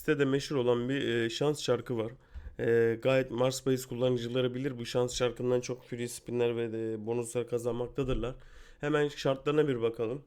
sitede meşhur olan bir e, şans şarkı var. E, gayet Mars Bahis kullanıcıları bilir bu şans şarkından çok free spinler ve de bonuslar kazanmaktadırlar. Hemen şartlarına bir bakalım.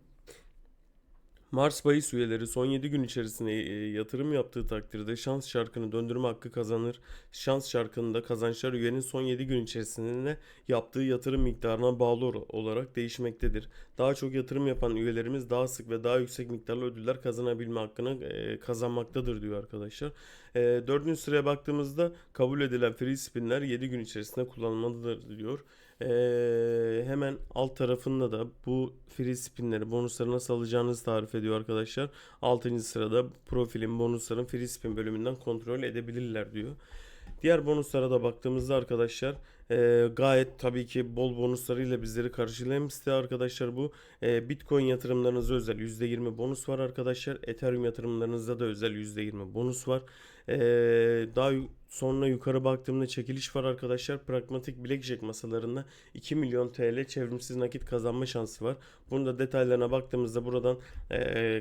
Mars Bahis üyeleri son 7 gün içerisinde e, yatırım yaptığı takdirde şans şarkını döndürme hakkı kazanır. Şans şarkında kazançlar üyenin son 7 gün içerisinde yaptığı yatırım miktarına bağlı ol- olarak değişmektedir. Daha çok yatırım yapan üyelerimiz daha sık ve daha yüksek miktarlı ödüller kazanabilme hakkını e, kazanmaktadır diyor arkadaşlar. E, dördüncü sıraya baktığımızda kabul edilen free spinler 7 gün içerisinde kullanılmalıdır diyor. Ee, hemen alt tarafında da bu free spinleri bonusları nasıl alacağınızı tarif ediyor arkadaşlar. 6. sırada profilin bonusların free spin bölümünden kontrol edebilirler diyor. Diğer bonuslara da baktığımızda arkadaşlar e, gayet tabii ki bol bonuslarıyla bizleri karşılayan arkadaşlar bu. E, Bitcoin yatırımlarınıza özel %20 bonus var arkadaşlar. Ethereum yatırımlarınızda da özel %20 bonus var. Daha sonra yukarı baktığımda çekiliş var arkadaşlar. Pragmatik Blackjack masalarında 2 milyon TL çevrimsiz nakit kazanma şansı var. Bunun da detaylarına baktığımızda buradan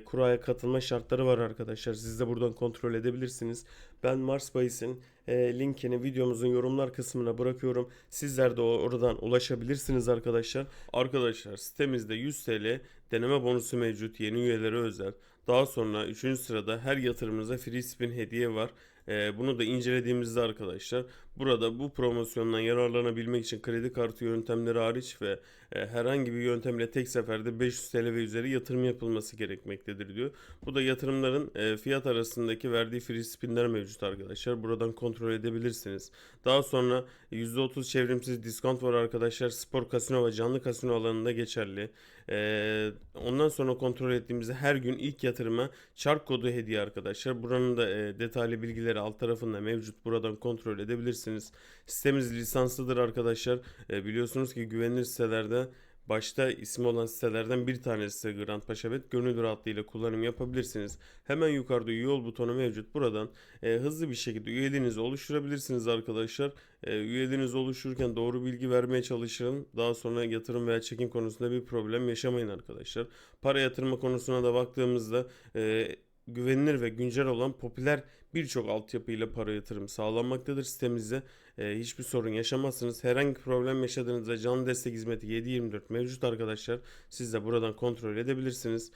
kuraya katılma şartları var arkadaşlar. Siz de buradan kontrol edebilirsiniz. Ben Mars Bahis'in e, linkini videomuzun yorumlar kısmına bırakıyorum. Sizler de oradan ulaşabilirsiniz arkadaşlar. Arkadaşlar sitemizde 100 TL deneme bonusu mevcut yeni üyelere özel. Daha sonra 3. sırada her yatırımınıza free spin hediye var. E, bunu da incelediğimizde arkadaşlar burada bu promosyondan yararlanabilmek için kredi kartı yöntemleri hariç ve e, herhangi bir yöntemle tek seferde 500 TL ve üzeri yatırım yapılması gerekmektedir diyor. Bu da yatırımların e, fiyat arasındaki verdiği free spinler mevcut arkadaşlar. Buradan kontrol edebilirsiniz. Daha sonra %30 çevrimsiz diskont var arkadaşlar. Spor kasino ve canlı kasino alanında geçerli. E, ondan sonra kontrol ettiğimizde her gün ilk yatırıma çark kodu hediye arkadaşlar. Buranın da e, detaylı bilgileri alt tarafında mevcut. Buradan kontrol edebilirsiniz. Sitemiz lisanslıdır arkadaşlar. E, biliyorsunuz ki güvenilir sitelerde başta ismi olan sitelerden bir tanesi Grand Paşabet. Gönül rahatlığıyla kullanım yapabilirsiniz. Hemen yukarıda üye ol butonu mevcut. Buradan e, hızlı bir şekilde üyeliğinizi oluşturabilirsiniz arkadaşlar. E, üyeliğiniz oluştururken doğru bilgi vermeye çalışın. Daha sonra yatırım veya çekim konusunda bir problem yaşamayın arkadaşlar. Para yatırma konusuna da baktığımızda e, güvenilir ve güncel olan popüler birçok altyapıyla para yatırım sağlanmaktadır sitemizde. E, hiçbir sorun yaşamazsınız. Herhangi problem yaşadığınızda canlı destek hizmeti 7/24 mevcut arkadaşlar. Siz de buradan kontrol edebilirsiniz.